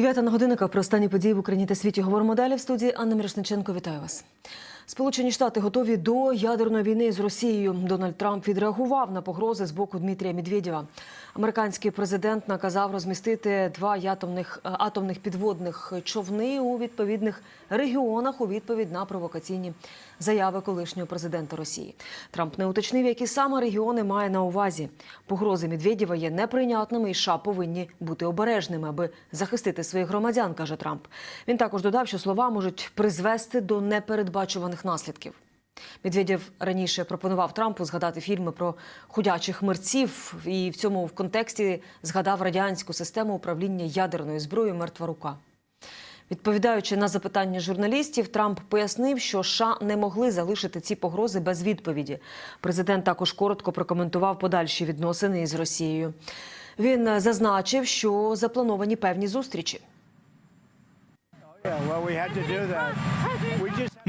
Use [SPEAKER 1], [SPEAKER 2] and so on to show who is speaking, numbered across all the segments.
[SPEAKER 1] Дев'ята на годинника про останні події в Україні та світі говоримо далі в студії Анна Мірошниченко. Вітаю вас. Сполучені Штати готові до ядерної війни з Росією. Дональд Трамп відреагував на погрози з боку Дмитрія Медведєва. Американський президент наказав розмістити два атомних, атомних підводних човни у відповідних регіонах у відповідь на провокаційні заяви колишнього президента Росії. Трамп не уточнив, які саме регіони має на увазі. Погрози Медведєва є неприйнятними, і США повинні бути обережними, аби захистити своїх громадян, каже Трамп. Він також додав, що слова можуть призвести до непередбачуваних наслідків. Медведєв раніше пропонував Трампу згадати фільми про ходячих мерців, і в цьому в контексті згадав радянську систему управління ядерною зброєю Мертва рука. Відповідаючи на запитання журналістів, Трамп пояснив, що США не могли залишити ці погрози без відповіді. Президент також коротко прокоментував подальші відносини із Росією. Він зазначив, що заплановані певні зустрічі.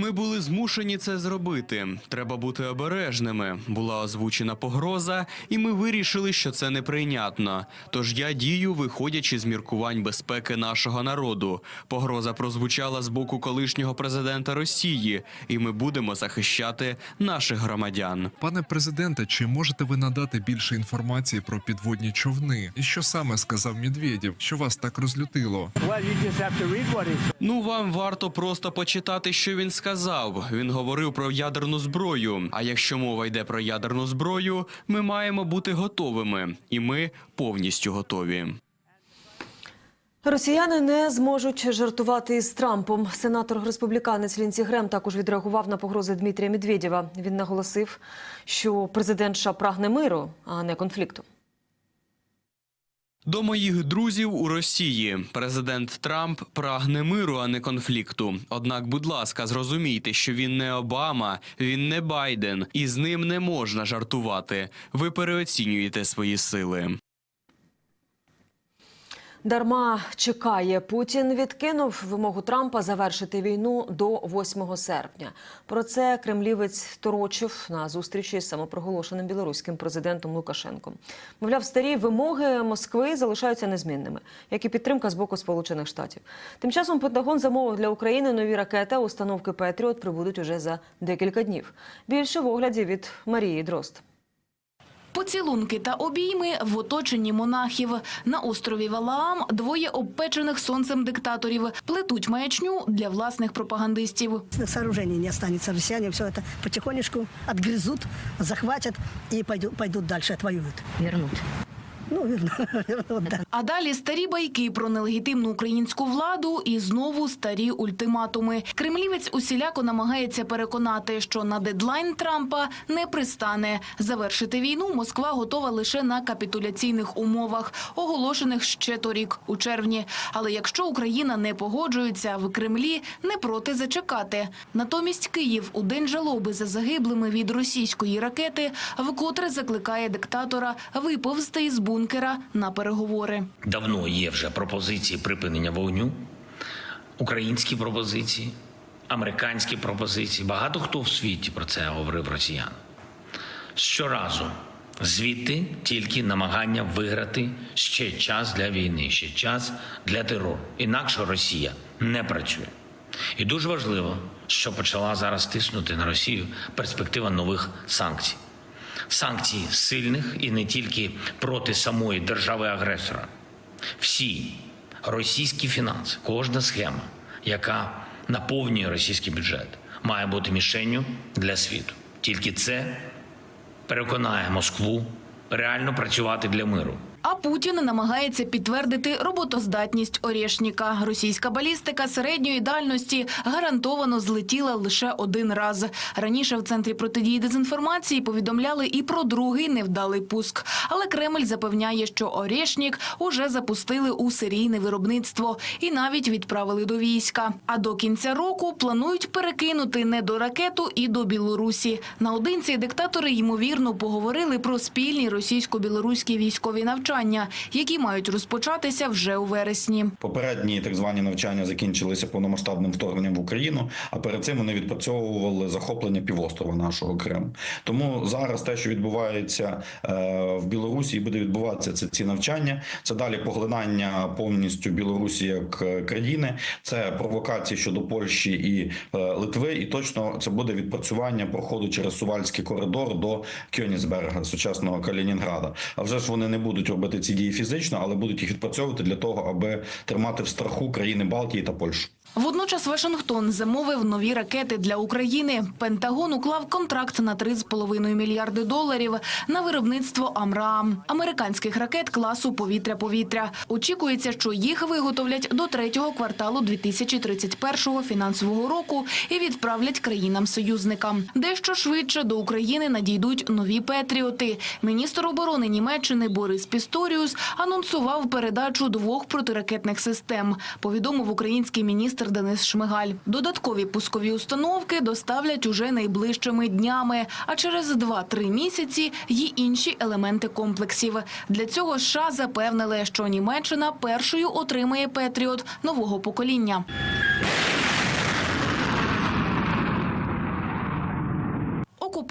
[SPEAKER 2] Ми були змушені це зробити. Треба бути обережними. Була озвучена погроза, і ми вирішили, що це неприйнятно. Тож я дію, виходячи з міркувань безпеки нашого народу. Погроза прозвучала з боку колишнього президента Росії, і ми будемо захищати наших громадян.
[SPEAKER 3] Пане президенте, чи можете ви надати більше інформації про підводні човни? І що саме сказав Медведєв, що вас так розлютило?
[SPEAKER 2] Ну вам варто просто почитати, що він сказав. Він говорив про ядерну зброю. А якщо мова йде про ядерну зброю, ми маємо бути готовими, і ми повністю готові.
[SPEAKER 1] Росіяни не зможуть жартувати із Трампом. Сенатор республіканець Лінсі Грем також відреагував на погрози Дмитрія Медведєва. Він наголосив, що президент США прагне миру, а не конфлікту.
[SPEAKER 2] До моїх друзів у Росії президент Трамп прагне миру, а не конфлікту. Однак, будь ласка, зрозумійте, що він не Обама, він не Байден, і з ним не можна жартувати. Ви переоцінюєте свої сили.
[SPEAKER 1] Дарма чекає Путін. Відкинув вимогу Трампа завершити війну до 8 серпня. Про це кремлівець торочив на зустрічі з самопроголошеним білоруським президентом Лукашенком. Мовляв, старі вимоги Москви залишаються незмінними, як і підтримка з боку Сполучених Штатів. Тим часом Пентагон замовив для України нові ракети. Установки Петріот прибудуть уже за декілька днів. Більше в огляді від Марії Дрозд.
[SPEAKER 4] Поцілунки та обійми в оточенні монахів. На острові Валаам двоє обпечених сонцем диктаторів плетуть маячню для власних пропагандистів.
[SPEAKER 5] сооружений не останется. росіяни, все це потихонечку отгрызут, захватять і пойдуть далі, дальше, отвоюют.
[SPEAKER 6] вернуть.
[SPEAKER 5] Ну.
[SPEAKER 4] А далі старі байки про нелегітимну українську владу і знову старі ультиматуми. Кремлівець усіляко намагається переконати, що на дедлайн Трампа не пристане. Завершити війну Москва готова лише на капітуляційних умовах, оголошених ще торік у червні. Але якщо Україна не погоджується, в Кремлі не проти зачекати. Натомість Київ у день жалоби за загиблими від російської ракети вкотре закликає диктатора виповзти із бункера на переговори.
[SPEAKER 7] Давно є вже пропозиції припинення вогню, українські пропозиції, американські пропозиції. Багато хто в світі про це говорив росіян. Щоразу звідти тільки намагання виграти ще час для війни, ще час для терору. Інакше Росія не працює. І дуже важливо, що почала зараз тиснути на Росію перспектива нових санкцій. Санкцій сильних і не тільки проти самої держави-агресора. Всі російські фінанси, кожна схема, яка наповнює російський бюджет, має бути мішенню для світу. Тільки це переконає Москву реально працювати для миру.
[SPEAKER 4] А Путін намагається підтвердити роботоздатність Орєшніка. Російська балістика середньої дальності гарантовано злетіла лише один раз. Раніше в центрі протидії дезінформації повідомляли і про другий невдалий пуск. Але Кремль запевняє, що Орєшнік уже запустили у серійне виробництво і навіть відправили до війська. А до кінця року планують перекинути не до ракету і до Білорусі. Наодинці диктатори ймовірно поговорили про спільні російсько-білоруські військові навчання навчання, які мають розпочатися вже у вересні.
[SPEAKER 6] Попередні так звані навчання закінчилися повномасштабним вторгненням в Україну. А перед цим вони відпрацьовували захоплення півострова нашого Криму. Тому зараз те, що відбувається е, в Білорусі, і буде відбуватися це ці навчання. Це далі поглинання повністю Білорусі як е, країни. Це провокації щодо Польщі і е, Литви. І точно це буде відпрацювання проходу через Сувальський коридор до Кьонісберга, сучасного Калінінграда. А вже ж вони не будуть робити ці дії фізично, але будуть їх відпрацьовувати для того, аби тримати в страху країни Балтії та Польщу.
[SPEAKER 4] Водночас Вашингтон замовив нові ракети для України. Пентагон уклав контракт на 3,5 мільярди доларів на виробництво Амраам американських ракет класу повітря-повітря. Очікується, що їх виготовлять до третього кварталу 2031 фінансового року і відправлять країнам-союзникам. Дещо швидше до України надійдуть нові петріоти. Міністр оборони Німеччини Борис Пісторіус анонсував передачу двох протиракетних систем. Повідомив український міністр Денис Шмигаль. Додаткові пускові установки доставлять уже найближчими днями, а через 2-3 місяці й інші елементи комплексів. Для цього США запевнили, що Німеччина першою отримає Петріот нового покоління.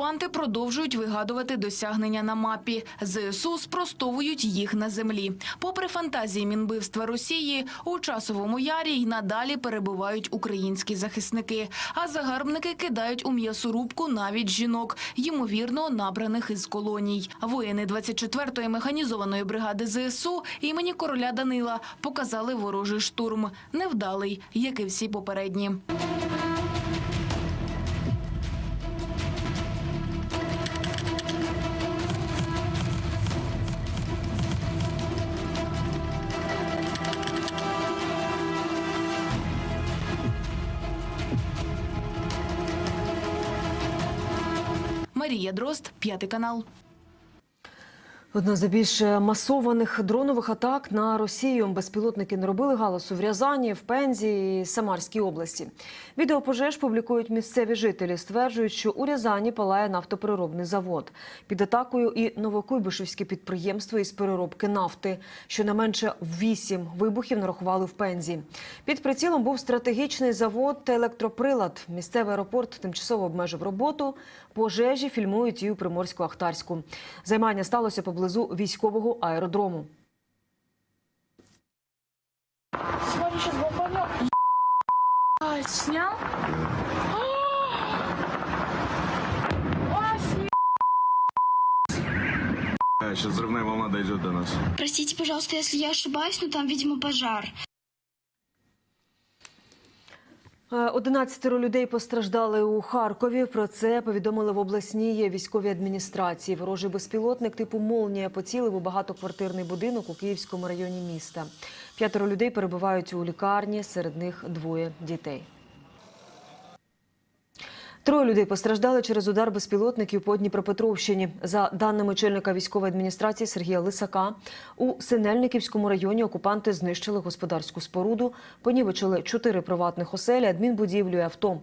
[SPEAKER 4] Окупанти продовжують вигадувати досягнення на мапі. ЗСУ спростовують їх на землі. Попри фантазії мінбивства Росії, у часовому ярі й надалі перебувають українські захисники. А загарбники кидають у м'ясорубку навіть жінок, ймовірно набраних із колоній. Воїни 24-ї механізованої бригади ЗСУ імені короля Данила показали ворожий штурм. Невдалий, як і всі попередні. Марія Дрозд, п'ятий канал.
[SPEAKER 1] Одна з більш масованих дронових атак на Росію. Безпілотники не робили галасу в Рязані, в Пензі і Самарській області. Відео пожеж публікують місцеві жителі. Стверджують, що у Рязані палає нафтопереробний завод. Під атакою і Новокуйбишевське підприємство із переробки нафти. Щонайменше вісім вибухів нарахували в Пензі. Під прицілом був стратегічний завод та електроприлад. Місцевий аеропорт тимчасово обмежив роботу. Пожежі фільмують і у Приморську-Ахтарську. Займання сталося поблизу військового аеродрому.
[SPEAKER 8] Снял?
[SPEAKER 9] Сейчас взрывная волна дойдет до нас.
[SPEAKER 8] Простите, пожалуйста, если я ошибаюсь, но там, видимо, пожар.
[SPEAKER 1] Е, 11 людей постраждали у Харкові. Про це повідомили в обласній військовій адміністрації. Ворожий безпілотник типу «Молнія» поцілив у багатоквартирний будинок у Київському районі міста. П'ятеро людей перебувають у лікарні, серед них двоє дітей. Троє людей постраждали через удар безпілотників по Дніпропетровщині. За даними очільника військової адміністрації Сергія Лисака, у Синельниківському районі окупанти знищили господарську споруду, понівечили чотири приватних оселі, адмінбудівлю і авто.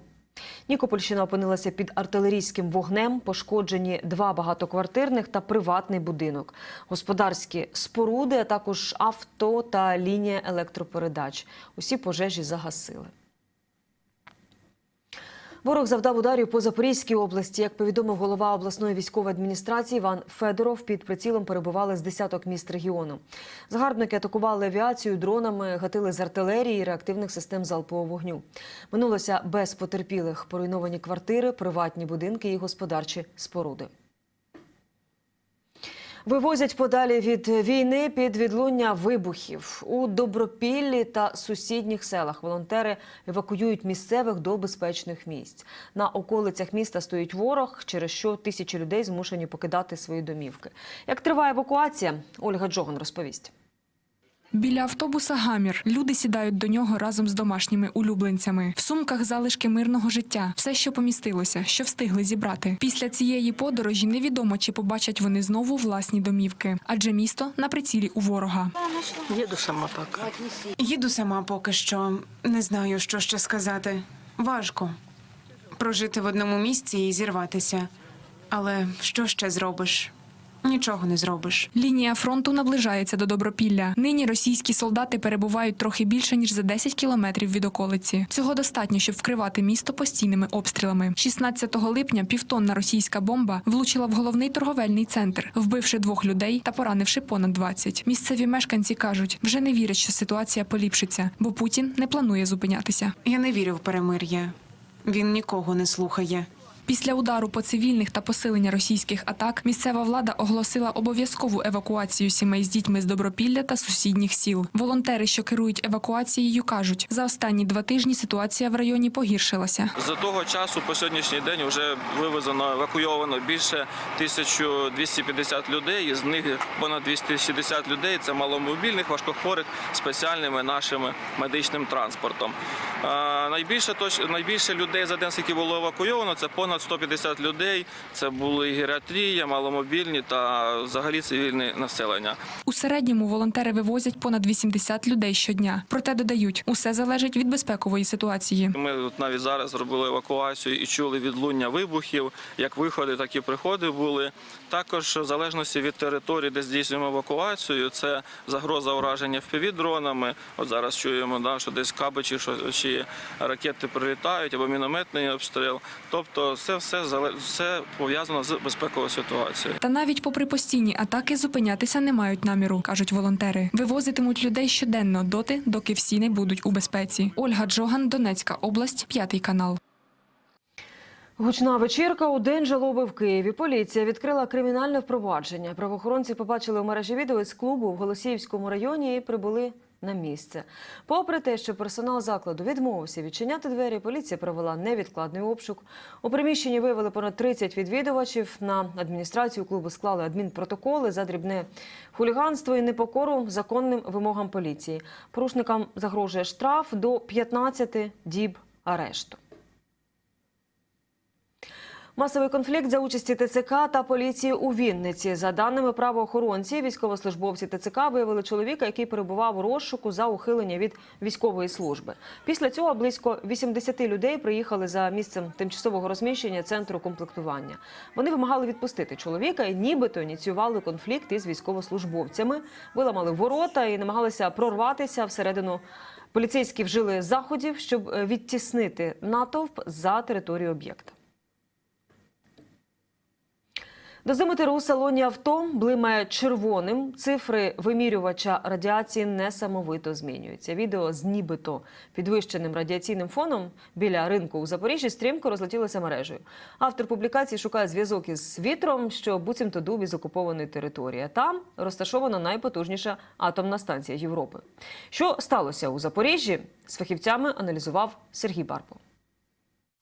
[SPEAKER 1] Нікопольщина опинилася під артилерійським вогнем, пошкоджені два багатоквартирних та приватний будинок, господарські споруди, а також авто та лінія електропередач. Усі пожежі загасили. Ворог завдав ударів по Запорізькій області. Як повідомив голова обласної військової адміністрації Іван Федоров, під прицілом перебували з десяток міст регіону. Загарбники атакували авіацію дронами, гатили з артилерії і реактивних систем залпового вогню. Минулося без потерпілих поруйновані квартири, приватні будинки і господарчі споруди. Вивозять подалі від війни під відлуння вибухів у Добропіллі та сусідніх селах. Волонтери евакуюють місцевих до безпечних місць. На околицях міста стоїть ворог, через що тисячі людей змушені покидати свої домівки. Як триває евакуація, Ольга Джоган розповість.
[SPEAKER 10] Біля автобуса гамір. Люди сідають до нього разом з домашніми улюбленцями. В сумках залишки мирного життя, все, що помістилося, що встигли зібрати. Після цієї подорожі невідомо, чи побачать вони знову власні домівки, адже місто на прицілі у ворога.
[SPEAKER 11] Їду сама поки що. Не знаю, що ще сказати. Важко прожити в одному місці і зірватися. Але що ще зробиш? Нічого не зробиш.
[SPEAKER 10] Лінія фронту наближається до Добропілля. Нині російські солдати перебувають трохи більше ніж за 10 кілометрів від околиці. Цього достатньо, щоб вкривати місто постійними обстрілами. 16 липня півтонна російська бомба влучила в головний торговельний центр, вбивши двох людей та поранивши понад 20. Місцеві мешканці кажуть, вже не вірять, що ситуація поліпшиться, бо Путін не планує зупинятися.
[SPEAKER 11] Я не вірю в перемир'я. Він нікого не слухає.
[SPEAKER 10] Після удару по цивільних та посилення російських атак місцева влада оголосила обов'язкову евакуацію сімей з дітьми з Добропілля та сусідніх сіл. Волонтери, що керують евакуацією, кажуть, за останні два тижні ситуація в районі погіршилася.
[SPEAKER 9] З того часу по сьогоднішній день вже вивезено, евакуйовано більше 1250 людей. Із них понад 260 людей це маломобільних, важкохворих спеціальними нашими медичним транспортом. Найбільше найбільше людей за день, скільки було евакуйовано, це понад 150 людей. Це були геріатрія, маломобільні та взагалі цивільне населення.
[SPEAKER 10] У середньому волонтери вивозять понад 80 людей щодня. Проте додають, усе залежить від безпекової ситуації.
[SPEAKER 9] Ми от навіть зараз зробили евакуацію і чули відлуння вибухів, як виходи, так і приходи були. Також в залежності від території, де здійснюємо евакуацію, це загроза ураження впівдронами. От зараз чуємо, да, що десь каби чи, що, чи ракети прилітають або мінометний обстріл. Тобто, це все все пов'язано з безпековою ситуацією.
[SPEAKER 10] Та навіть попри постійні атаки зупинятися не мають наміру, кажуть волонтери. Вивозитимуть людей щоденно доти, доки всі не будуть у безпеці. Ольга Джоган, Донецька область, п'ятий канал.
[SPEAKER 1] Гучна вечірка у день жалоби в Києві. Поліція відкрила кримінальне впровадження. Правоохоронці побачили у мережі відео із клубу в Голосіївському районі і прибули на місце. Попри те, що персонал закладу відмовився відчиняти двері, поліція провела невідкладний обшук. У приміщенні виявили понад 30 відвідувачів. На адміністрацію клубу склали адмінпротоколи за дрібне хуліганство і непокору законним вимогам поліції. Порушникам загрожує штраф до 15 діб арешту. Масовий конфлікт за участі ТЦК та поліції у Вінниці. За даними правоохоронців, військовослужбовці ТЦК виявили чоловіка, який перебував у розшуку за ухилення від військової служби. Після цього близько 80 людей приїхали за місцем тимчасового розміщення центру комплектування. Вони вимагали відпустити чоловіка і нібито ініціювали конфлікт із військовослужбовцями, виламали ворота і намагалися прорватися всередину. Поліцейські вжили заходів, щоб е, відтіснити натовп за територію об'єкта. Дозиметр у салоні авто блимає червоним. Цифри вимірювача радіації несамовито змінюються. Відео з нібито підвищеним радіаційним фоном біля ринку у Запоріжжі стрімко розлетілося мережею. Автор публікації шукає зв'язок із вітром, що буцімто дув із окупованої території. Там розташована найпотужніша атомна станція Європи. Що сталося у Запоріжжі? З фахівцями аналізував Сергій Барпо.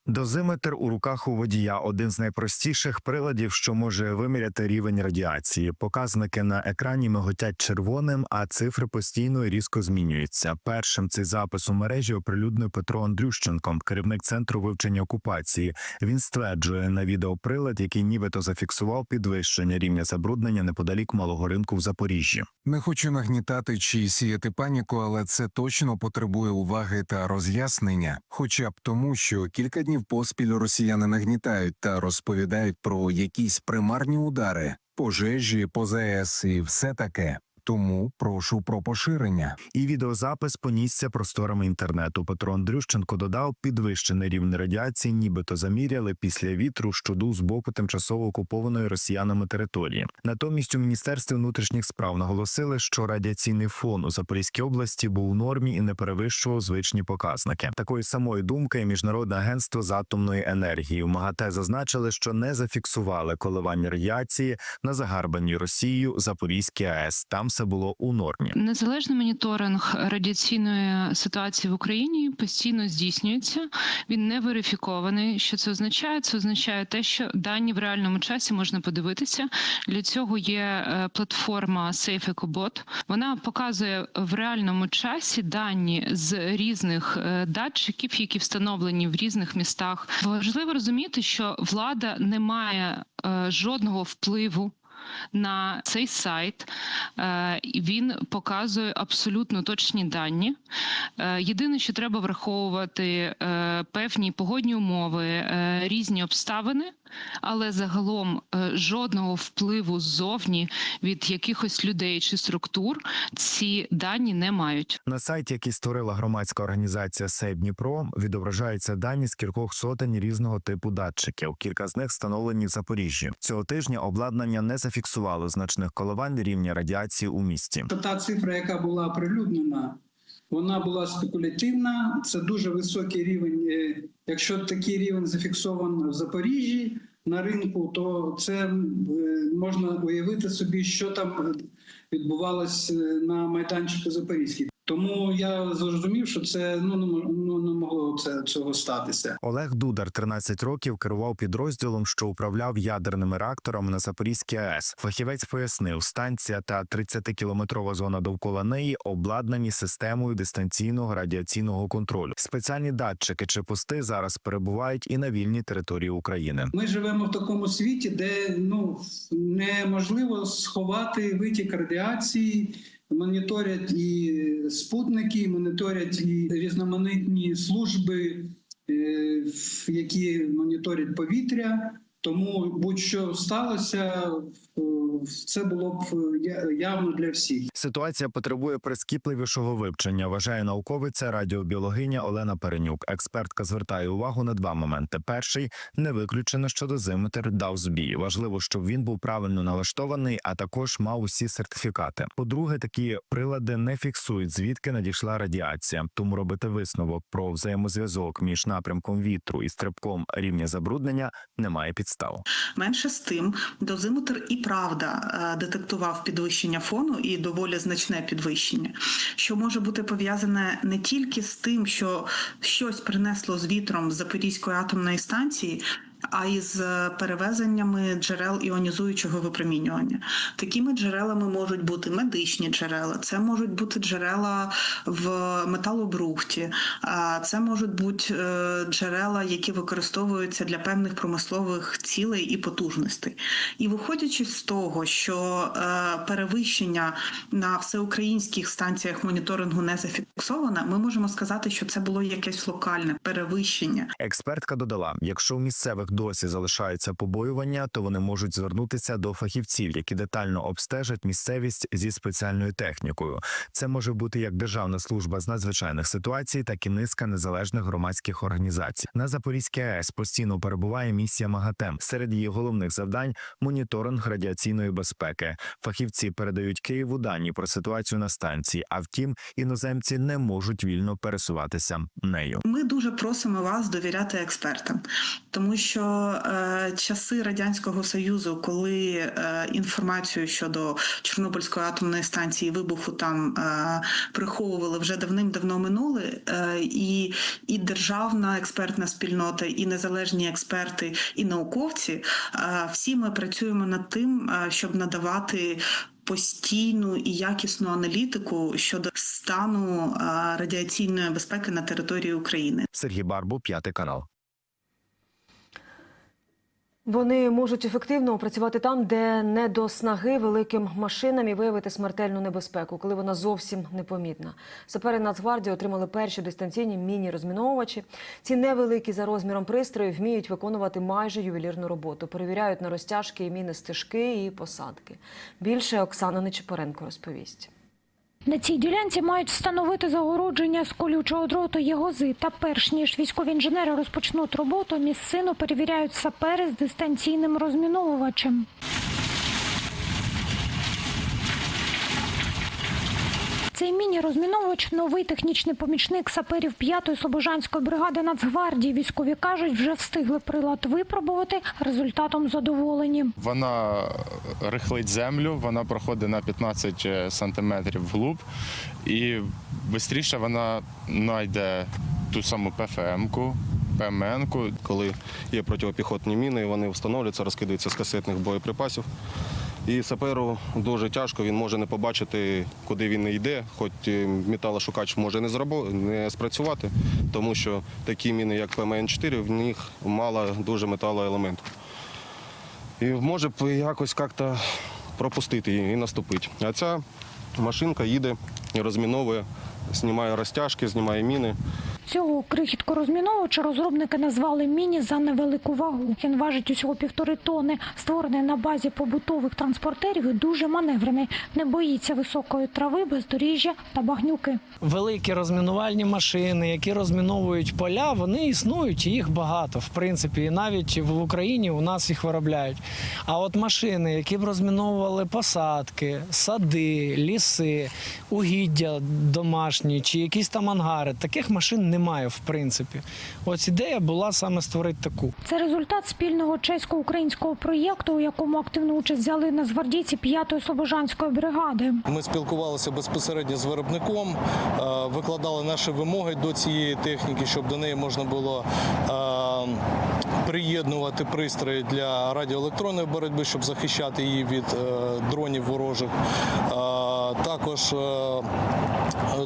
[SPEAKER 12] Дозиметр у руках у водія один з найпростіших приладів, що може виміряти рівень радіації. Показники на екрані миготять червоним, а цифри постійно і різко змінюються. Першим цей запис у мережі оприлюднив Петро Андрющенко, керівник центру вивчення окупації. Він стверджує на відео прилад, який нібито зафіксував підвищення рівня забруднення неподалік малого ринку в Запоріжжі.
[SPEAKER 13] Не хочу нагнітати чи сіяти паніку, але це точно потребує уваги та роз'яснення, хоча б тому, що кілька днів поспіль росіяни нагнітають та розповідають про якісь примарні удари, пожежі, ПОЗС і все таке. Тому прошу про поширення.
[SPEAKER 12] І відеозапис понісся просторами інтернету. Петро Андрющенко додав, підвищений рівень радіації, нібито заміряли після вітру, що дув з боку тимчасово окупованої росіянами території. Натомість у міністерстві внутрішніх справ наголосили, що радіаційний фон у Запорізькій області був у нормі і не перевищував звичні показники. Такої самої думки і міжнародне агентство з атомної енергії у МАГАТЕ зазначили, що не зафіксували коливання радіації на загарбаній Росією Запорізькій АЕС. Там все було у нормі.
[SPEAKER 14] Незалежний моніторинг радіаційної ситуації в Україні постійно здійснюється. Він не верифікований. Що це означає? Це означає те, що дані в реальному часі можна подивитися. Для цього є е, платформа SafeEcoBot. Вона показує в реальному часі дані з різних е, датчиків, які встановлені в різних містах. Важливо розуміти, що влада не має е, жодного впливу на цей сайт. Е, Він показує абсолютно точні дані. Е, Єдине, що треба враховувати е, певні погодні умови, різні обставини. Але загалом е, жодного впливу ззовні від якихось людей чи структур ці дані не мають.
[SPEAKER 12] На сайті, який створила громадська організація Сейв Дніпро, відображаються дані з кількох сотень різного типу датчиків. Кілька з них встановлені в Запоріжжі. Цього тижня обладнання не зафіксувало значних коливань рівня радіації у місті.
[SPEAKER 15] Та цифра, яка була оприлюднена, вона була спекулятивна. Це дуже високий рівень. Е, Якщо такий рівень зафіксований в Запоріжжі на ринку, то це е, можна уявити собі, що там відбувалось е, на майданчику Запорізький. Тому я зрозумів, що це ну не ну, не могло це цього статися.
[SPEAKER 12] Олег Дудар 13 років керував підрозділом, що управляв ядерними реакторами на Запорізькій АЕС. Фахівець пояснив, станція та 30-кілометрова зона довкола неї обладнані системою дистанційного радіаційного контролю. Спеціальні датчики чи пости зараз перебувають і на вільній території України.
[SPEAKER 15] Ми живемо в такому світі, де ну неможливо сховати витік радіації. Моніторять і спутники, моніторять і різноманітні служби, е, які моніторять повітря. Тому будь-що сталося, е, це було б явно для всіх.
[SPEAKER 12] Ситуація потребує прискіпливішого вивчення. Вважає науковиця радіобіологиня Олена Перенюк. Експертка звертає увагу на два моменти: перший не виключено, що дозиметр дав збій. Важливо, щоб він був правильно налаштований, а також мав усі сертифікати. По-друге, такі прилади не фіксують звідки надійшла радіація. Тому робити висновок про взаємозв'язок між напрямком вітру і стрибком рівня забруднення немає підстав.
[SPEAKER 16] Менше з тим, дозиметр і правда е, детектував підвищення фону і доволі значне підвищення, що може бути пов'язане не тільки з тим, що щось принесло з вітром з Запорізької атомної станції. А й з перевезеннями джерел іонізуючого випромінювання. Такими джерелами можуть бути медичні джерела, це можуть бути джерела в металобрухті, це можуть бути е, джерела, які використовуються для певних промислових цілей і потужностей. І виходячи з того, що е, перевищення на всеукраїнських станціях моніторингу не зафіксовано, ми можемо сказати, що це було якесь локальне перевищення.
[SPEAKER 12] Експертка додала: якщо у місцевих досі залишаються побоювання, то вони можуть звернутися до фахівців, які детально обстежать місцевість зі спеціальною технікою. Це може бути як Державна служба з надзвичайних ситуацій, так і низка незалежних громадських організацій. На Запорізькій АЕС постійно перебуває місія МАГАТЕ. Серед її головних завдань моніторинг радіаційної безпеки. Фахівці передають Києву дані про ситуацію на станції. А втім, іноземці не можуть вільно пересуватися нею.
[SPEAKER 16] Ми дуже просимо вас довіряти експертам, тому що е, часи радянського союзу, коли е, інформацію щодо Чорнобильської атомної станції вибуху там е, приховували вже давним-давно минули, е, і, і державна експертна спільнота, і незалежні експерти, і науковці, е, всі ми працюємо над тим, е, щоб надавати. Постійну і якісну аналітику щодо стану е, радіаційної безпеки на території України.
[SPEAKER 12] Сергій Барбу, п'ятий канал.
[SPEAKER 1] Вони можуть ефективно працювати там, де не до снаги великим машинам і виявити смертельну небезпеку, коли вона зовсім непомітна. Сапери Нацгвардії отримали перші дистанційні міні-розміновувачі. Ці невеликі за розміром пристрої вміють виконувати майже ювелірну роботу. Перевіряють на розтяжки і міни стежки і посадки. Більше Оксана Нечипоренко розповість.
[SPEAKER 17] На цій ділянці мають встановити загородження з колючого дроту єгози. Та перш ніж військові інженери розпочнуть роботу, місцину перевіряють сапери з дистанційним розміновувачем. Цей міні-розміновувач – новий технічний помічник саперів 5-ї Слобожанської бригади Нацгвардії. Військові кажуть, вже встигли прилад випробувати. Результатом задоволені.
[SPEAKER 18] Вона рихлить землю, вона проходить на 15 сантиметрів вглуб, і швидше вона знайде ту саму ПФМ-ку, ПМН-ку.
[SPEAKER 19] Коли є протипіхотні міни, вони встановлюються, розкидаються з касетних боєприпасів. І саперу дуже тяжко, він може не побачити, куди він йде, хоч е, металошукач може не зрабо- не спрацювати, тому що такі міни, як ПМН-4, в них мало дуже металоелементу. І може якось як-то пропустити її і наступити. А ця машинка їде, розміновує, знімає розтяжки, знімає міни.
[SPEAKER 17] Цього крихітку розміновувача розробники назвали міні за невелику вагу. Він важить усього півтори тони. Створений на базі побутових транспортерів і дуже маневрений. Не боїться високої трави, бездоріжжя та багнюки.
[SPEAKER 20] великі розмінувальні машини, які розміновують поля, вони існують, і їх багато. В принципі, і навіть в Україні у нас їх виробляють. А от машини, які б розміновували посадки, сади, ліси, угіддя домашні чи якісь там ангари, таких машин немає, в принципі. Ось ідея була саме створити таку.
[SPEAKER 17] Це результат спільного чесько-українського проєкту, у якому активну участь взяли нацгвардійці 5-ї Слобожанської бригади.
[SPEAKER 21] Ми спілкувалися безпосередньо з виробником, е, викладали наші вимоги до цієї техніки, щоб до неї можна було е, приєднувати пристрої для радіоелектронної боротьби, щоб захищати її від е, дронів ворожих. Е, Також е,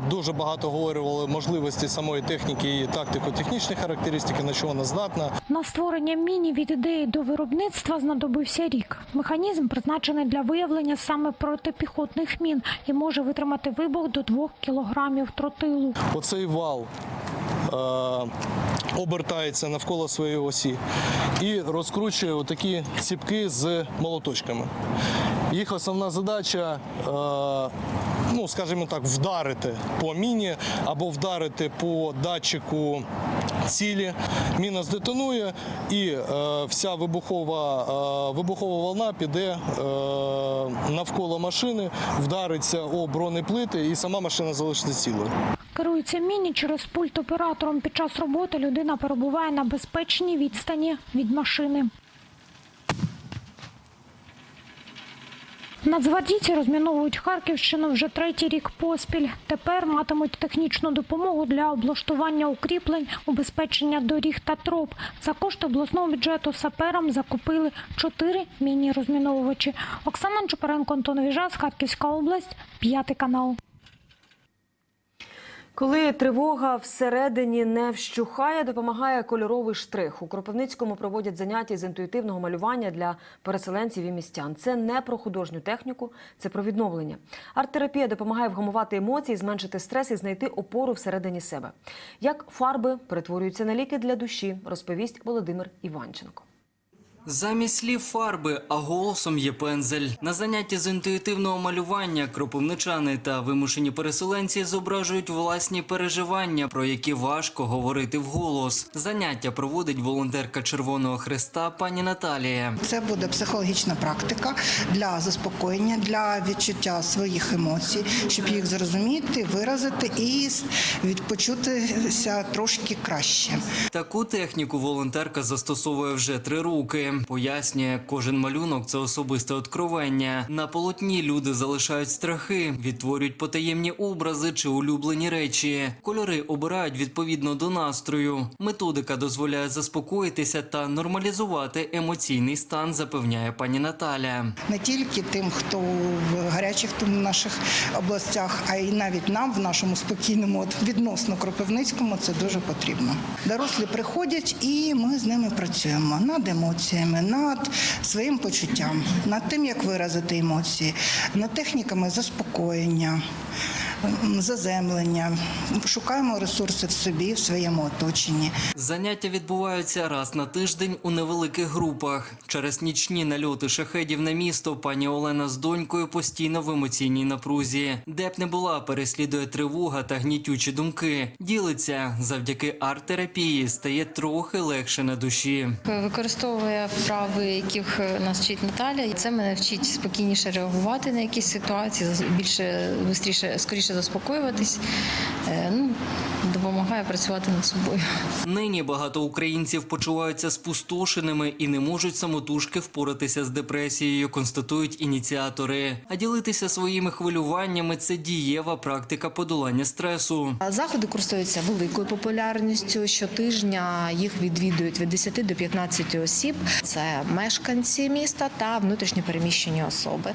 [SPEAKER 21] дуже багато говорили можливості самої техніки і тактико-технічні характеристики, на що вона здатна.
[SPEAKER 17] На створення міні від ідеї до виробництва знадобився рік. Механізм призначений для виявлення саме протипіхотних мін і може витримати вибух до 2 кілограмів тротилу.
[SPEAKER 21] Оцей вал обертається навколо своєї осі і розкручує такі ціпки з молоточками. Їх основна задача, е, ну скажімо так, вдарити по міні або вдарити по датчику цілі. Міна здетонує і е, вся вибухова, е, вибухова волна піде е, навколо машини, вдариться о бронеплити і сама машина залишиться цілою.
[SPEAKER 17] Керується міні через пульт оператором. Під час роботи людина перебуває на безпечній відстані від машини. Нацгвардійці розміновують Харківщину вже третій рік поспіль. Тепер матимуть технічну допомогу для облаштування укріплень, убезпечення доріг та троп. За кошти обласного бюджету саперам закупили чотири міні-розміновувачі. Оксана Чупаренко, Антон Віжас, Харківська область, п'ятий канал.
[SPEAKER 1] Коли тривога всередині не вщухає, допомагає кольоровий штрих. У Кропивницькому проводять заняття з інтуїтивного малювання для переселенців і містян. Це не про художню техніку, це про відновлення. Арт-терапія допомагає вгамувати емоції, зменшити стрес і знайти опору всередині себе. Як фарби перетворюються на ліки для душі, розповість Володимир Іванченко.
[SPEAKER 22] Замість слів фарби, а голосом є пензель. На занятті з інтуїтивного малювання кропивничани та вимушені переселенці зображують власні переживання, про які важко говорити вголос. Заняття проводить волонтерка Червоного Христа пані Наталія.
[SPEAKER 23] Це буде психологічна практика для заспокоєння, для відчуття своїх емоцій, щоб їх зрозуміти, виразити і відпочутися трошки краще.
[SPEAKER 22] Таку техніку волонтерка застосовує вже три роки. Пояснює, кожен малюнок це особисте откровення. На полотні люди залишають страхи, відтворюють потаємні образи чи улюблені речі. Кольори обирають відповідно до настрою. Методика дозволяє заспокоїтися та нормалізувати емоційний стан, запевняє пані Наталя.
[SPEAKER 23] Не тільки тим, хто в гарячих наших областях, а й навіть нам в нашому спокійному, відносно Кропивницькому, це дуже потрібно. Дорослі приходять, і ми з ними працюємо над емоціями, над своїм почуттям, над тим, як виразити емоції, над техніками заспокоєння. Заземлення, шукаємо ресурси в собі, в своєму оточенні.
[SPEAKER 22] Заняття відбуваються раз на тиждень у невеликих групах. Через нічні нальоти шахедів на місто пані Олена з донькою постійно в емоційній напрузі. Де б не була, переслідує тривога та гнітючі думки. Ділиться завдяки арт-терапії, стає трохи легше на душі.
[SPEAKER 24] Використовує вправи, яких нас вчить Наталя, і це мене вчить спокійніше реагувати на якісь ситуації, більше швидше, скоріше заспокоюватись. Е, Ну, допомагає працювати над собою.
[SPEAKER 22] Нині багато українців почуваються спустошеними і не можуть самотужки впоратися з депресією, констатують ініціатори. А ділитися своїми хвилюваннями це дієва практика подолання стресу.
[SPEAKER 24] Заходи користуються великою популярністю. Щотижня їх відвідують від 10 до 15 осіб. Це мешканці міста та внутрішньо переміщені особи.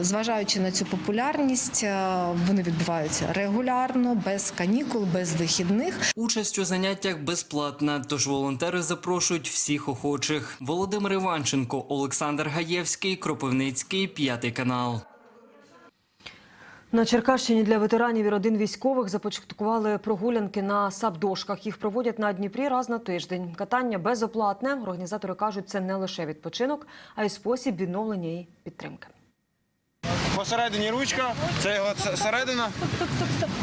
[SPEAKER 24] Зважаючи на цю популярність, е, вони відбуваються регулярно, без канікул, без вихідних.
[SPEAKER 22] Участь у заняттях безплатна, тож волонтери запрошують всіх охочих. Володимир Іванченко, Олександр Гаєвський, Кропивницький, п'ятий канал.
[SPEAKER 1] На Черкащині для ветеранів і родин військових започаткували прогулянки на сапдошках. Їх проводять на Дніпрі раз на тиждень. Катання безоплатне. Організатори кажуть, це не лише відпочинок, а й спосіб відновлення і підтримки.
[SPEAKER 25] Посередині ручка, це його середина.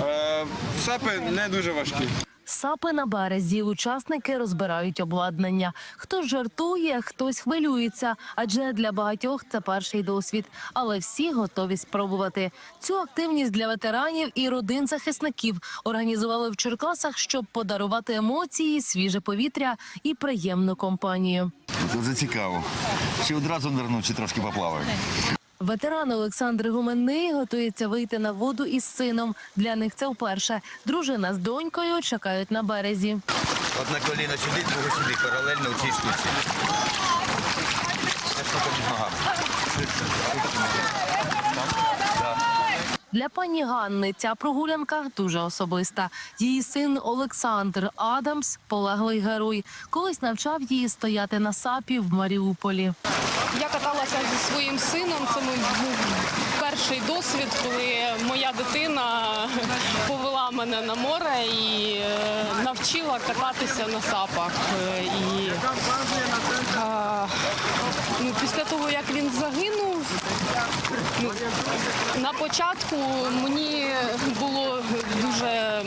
[SPEAKER 25] Е, Сапи не дуже важкі.
[SPEAKER 26] Сапи на березі. Учасники розбирають обладнання. Хтось жартує, хтось хвилюється, адже для багатьох це перший досвід. Але всі готові спробувати. Цю активність для ветеранів і родин захисників організували в Черкасах, щоб подарувати емоції, свіже повітря і приємну компанію.
[SPEAKER 27] Дуже цікаво. Чи одразу нирнув, чи трошки поплаваю?
[SPEAKER 26] Ветеран Олександр Гуменний готується вийти на воду із сином. Для них це вперше. Дружина з донькою чекають на березі.
[SPEAKER 27] Одне коліно сюди, друге сюди, паралельно у цій штуці. Це штука між ногами.
[SPEAKER 26] Для пані Ганни ця прогулянка дуже особиста. Її син Олександр Адамс, полеглий герой, колись навчав її стояти на сапі в Маріуполі.
[SPEAKER 28] Я каталася зі своїм сином. Це був перший досвід, коли моя дитина повела мене на море і е, навчила кататися на сапах. Е, І е, ну, після того, як він загинув, ну, на початку мені було дуже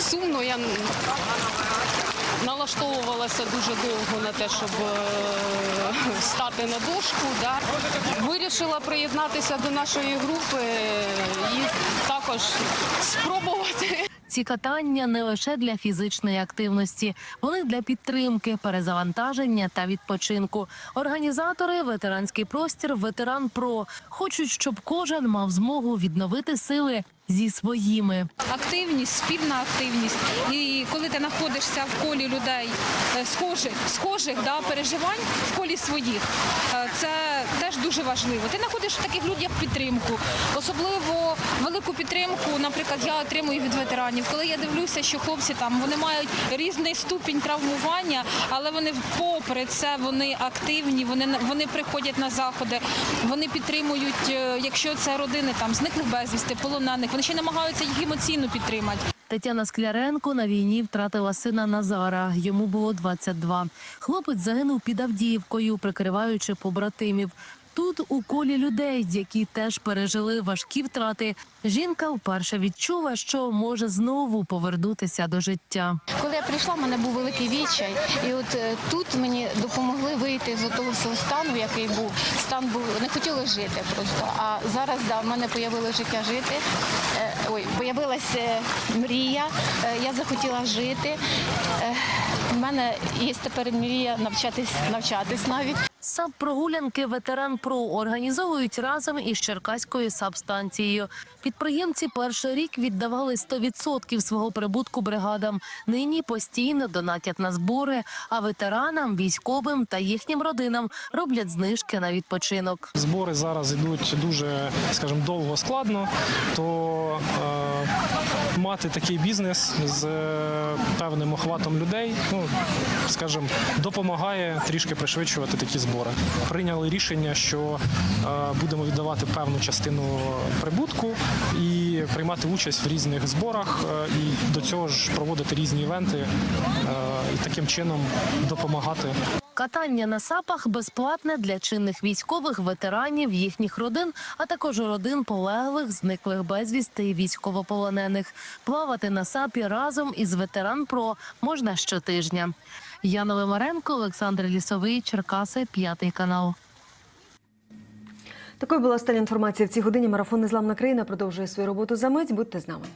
[SPEAKER 28] сумно. Я налаштовувалася дуже довго на те, щоб е, стати на дошку. Да. Вирішила приєднатися до нашої групи і також спробувати.
[SPEAKER 26] Ці катання не лише для фізичної активності, вони для підтримки, перезавантаження та відпочинку. Організатори ветеранський простір Ветеран Про хочуть, щоб кожен мав змогу відновити сили зі своїми.
[SPEAKER 29] активність, спільна активність. І коли ти знаходишся в колі людей е, схожих, схожих да, переживань в колі своїх, е, це теж дуже важливо. Ти знаходиш в таких людях підтримку, особливо велику підтримку, наприклад, я отримую від ветеранів. Коли я дивлюся, що хлопці там вони мають різний ступінь травмування, але вони попри це вони активні, вони вони приходять на заходи, вони підтримують, е, якщо це родини там зниклих безвісти, полонених, вони ще намагаються їх емоційно підтримати.
[SPEAKER 26] Тетяна Скляренко на війні втратила сина Назара. Йому було 22. Хлопець загинув під Авдіївкою, прикриваючи побратимів. Тут у колі людей, які теж пережили важкі втрати. Жінка вперше відчула, що може знову повернутися до життя.
[SPEAKER 29] Коли я прийшла, в мене був великий відчай, і от е, тут мені допомогли вийти з того всього стану, який був. Стан був не хотіли жити просто. А зараз да, в мене появилось життя жити. Е, Ой, появилася мрія. Е, Я захотіла жити. У мене є тепер мрія навчатись навчатись навіть.
[SPEAKER 26] Саб прогулянки ветеран ПРО організовують разом із Черкаською сабстанцією. Підприємці перший рік віддавали 100% свого прибутку бригадам. Нині постійно донатять на збори, а ветеранам, військовим та їхнім родинам роблять знижки на відпочинок.
[SPEAKER 20] Збори зараз йдуть дуже, скажімо, довго складно, то е, мати такий бізнес з е, певним охватом людей, ну скажімо, допомагає трішки пришвидшувати такі збори. Прийняли рішення, що е, будемо віддавати певну частину прибутку і приймати участь в різних зборах, е, і до цього ж проводити різні івенти е, і таким чином допомагати
[SPEAKER 26] Катання на сапах безплатне для чинних військових, ветеранів, їхніх родин, а також родин полеглих, зниклих безвісти і військовополонених. Плавати на сапі разом із ветеран ПРО можна щотижня. Яна Лимаренко, Олександр Лісовий, Черкаси, п'ятий канал.
[SPEAKER 1] Такою була остання інформація в цій годині. Марафон Незламна країна продовжує свою роботу за мить. Будьте з нами.